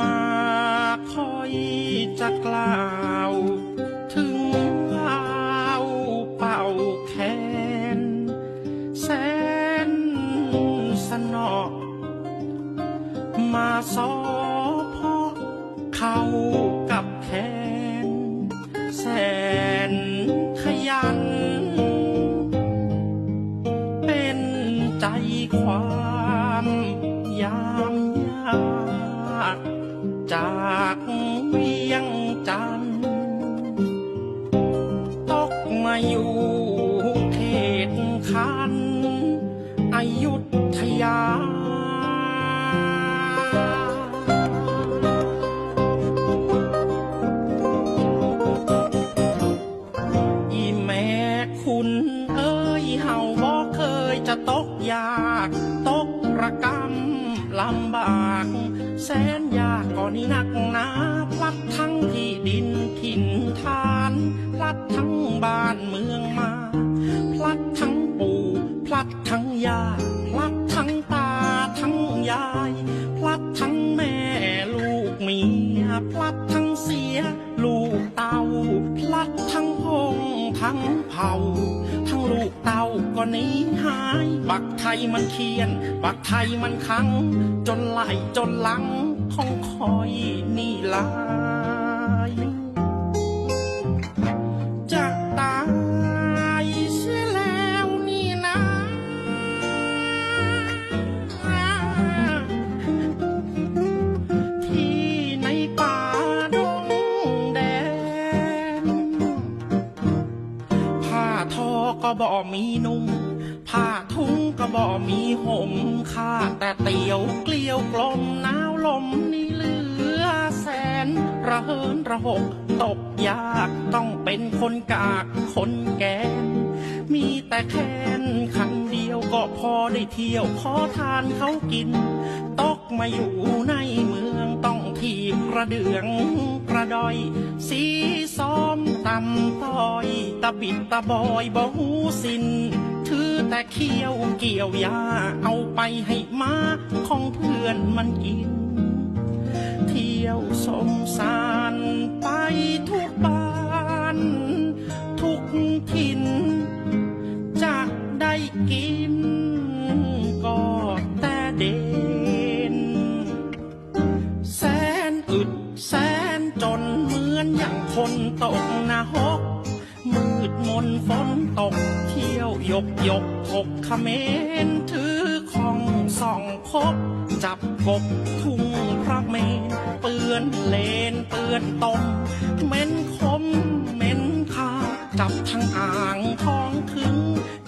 มาคอยจะกล่าว ถึงลาวเป่าแคนแสนสนอมาซอพอเข้ากับแคนแสนขยัน เป็นใจความยามยาก จากเวียงจันทร์ตกมาอยู่เขตคันอยุธยา อีแม่คุณเอ้ยเฮาบ่เคยจะตกยาก ตกระกำลำบาก แสนยากก่อนนี้นักหนาพลัดทั้งที่ดินถิ่นฐานพลัดทั้งบ้านเมืองมา พลัดทั้งปู่พลัดทั้งย่าพลัดทั้งตาทั้งยาย พลัดทั้งแม่ลูกเมียพลัดทั้งเสีย ลูกเตาพลัดทั้งพงทั้งเผ่าทั้งเต้า ก็หนีหาย บักไทยมันเคียน บักไทยมันคัง จนไหลจนหลังของคอยนี่ลาย บ่มีนุ่งผ้าทุงก็บ่มีห่มค่าแต่เตียวเกลียวกลมหนาวลมนี่เหลือแสน ระเหินระหกตกยากต้องเป็นคนกากคนแกนมีแต่แค้นคันเดียวก็พอได้เที่ยวขอทานเขากิน ตกมาอยู่ในเมืองต้องทีบกระเดืองกระดอยสีซอ ตำต้อยตะบิดตะบอยบ่หูสิน ถือแต่เขี้ยวเกี่ยวยา เอาไปให้มาของเพื่อนมันกิน เที่ยวสมสารไปทุกบ้าน ทุกถิ่นจะได้กิน อนอย่างคนตกนาหก มืดมนฝนตก เที่ยวยกยกถกเขมรถือของส่องคบ จับกบทุ่งพระเมน เปื้อนเลนเปื้อนตมเม็นคมเม็นขาจับทั้งอ่างท้องถึง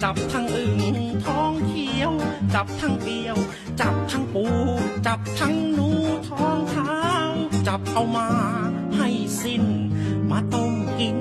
จับทั้งอึ่งท้องเขียว จับทั้งเปียว จับทั้งปู จับทั้งหนูท้องขาจับเอามา สิ้น มาต้มกิน